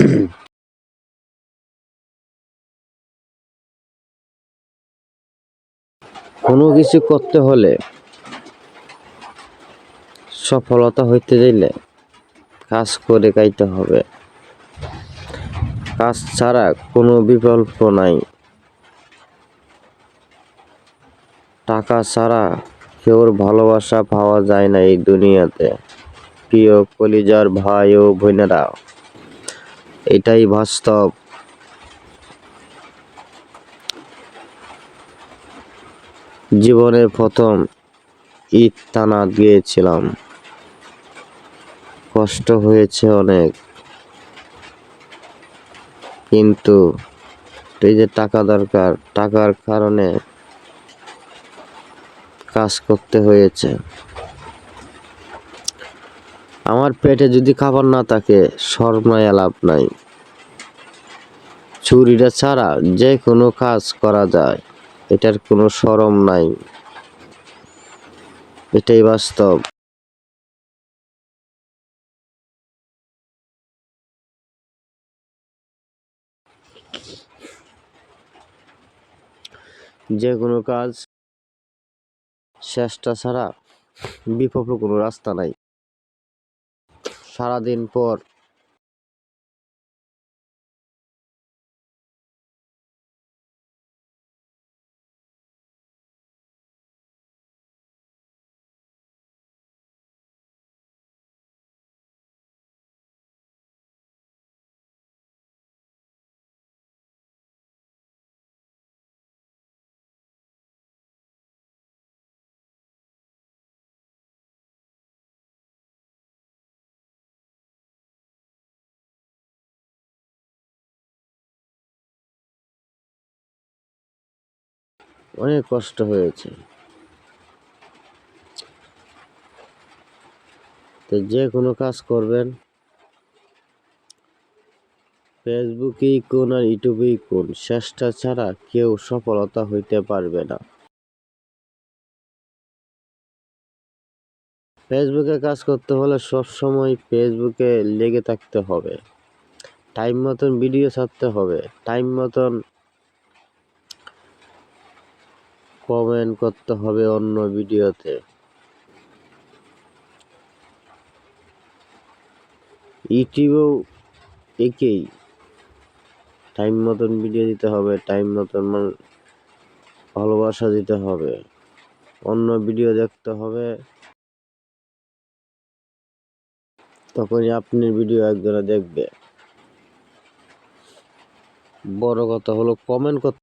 কোনো কিছু করতে হলে সফলতা হইতে দিলে কাজ করে গাইতে হবে। কাজ ছাড়া কোনো বিকল্প নাই। টাকা ছাড়া কেউর ভালোবাসা পাওয়া যায় না এই দুনিয়াতে। প্রিয় কলিজার ভাই ও বোনেরা। এটাই বাস্তব। জীবনের প্রথম ঈদ টানা গিয়েছিলাম। কষ্ট হয়েছে অনেক। কিন্তু এই যে টাকা দরকার, টাকার কারণে কাজ করতে হয়েছে। আমার পেটে যদি খাবার না থাকে শর্মায় লাভ নাই। ছুরিটা ছাড়া যে কোনো কাজ করা যায়, এটার কোনো সরম নাই। এটাই বাস্তব। যে কোনো কাজ, চেষ্টা ছাড়া বিকল্প কোনো রাস্তা নাই। সারাদিন পর অনেক কষ্ট হয়েছে। তো যে কোনো কাজ করবেন। ফেসবুকেই কোন আর ইউটিউবেই কোন, চেষ্টা ছাড়া কেউ সফলতা হইতে পারবে না। ফেসবুকে কাজ করতে হলে সব সময় ফেসবুকে লেগে থাকতে হবে। টাইম মতন ভিডিও ছাড়তে হবে। টাইম মতন কমেন্ট করতে হবে অন্য ভিডিওতে। ইউটিউবেও একেই। টাইম মতন ভিডিও দিতে হবে, টাইম মতন ভালোবাসা দিতে হবে। অন্য ভিডিও দেখতে হবে। তখনই আপনি ভিডিও একজনে দেখবে। বড় কথা হলো কমেন্ট করতে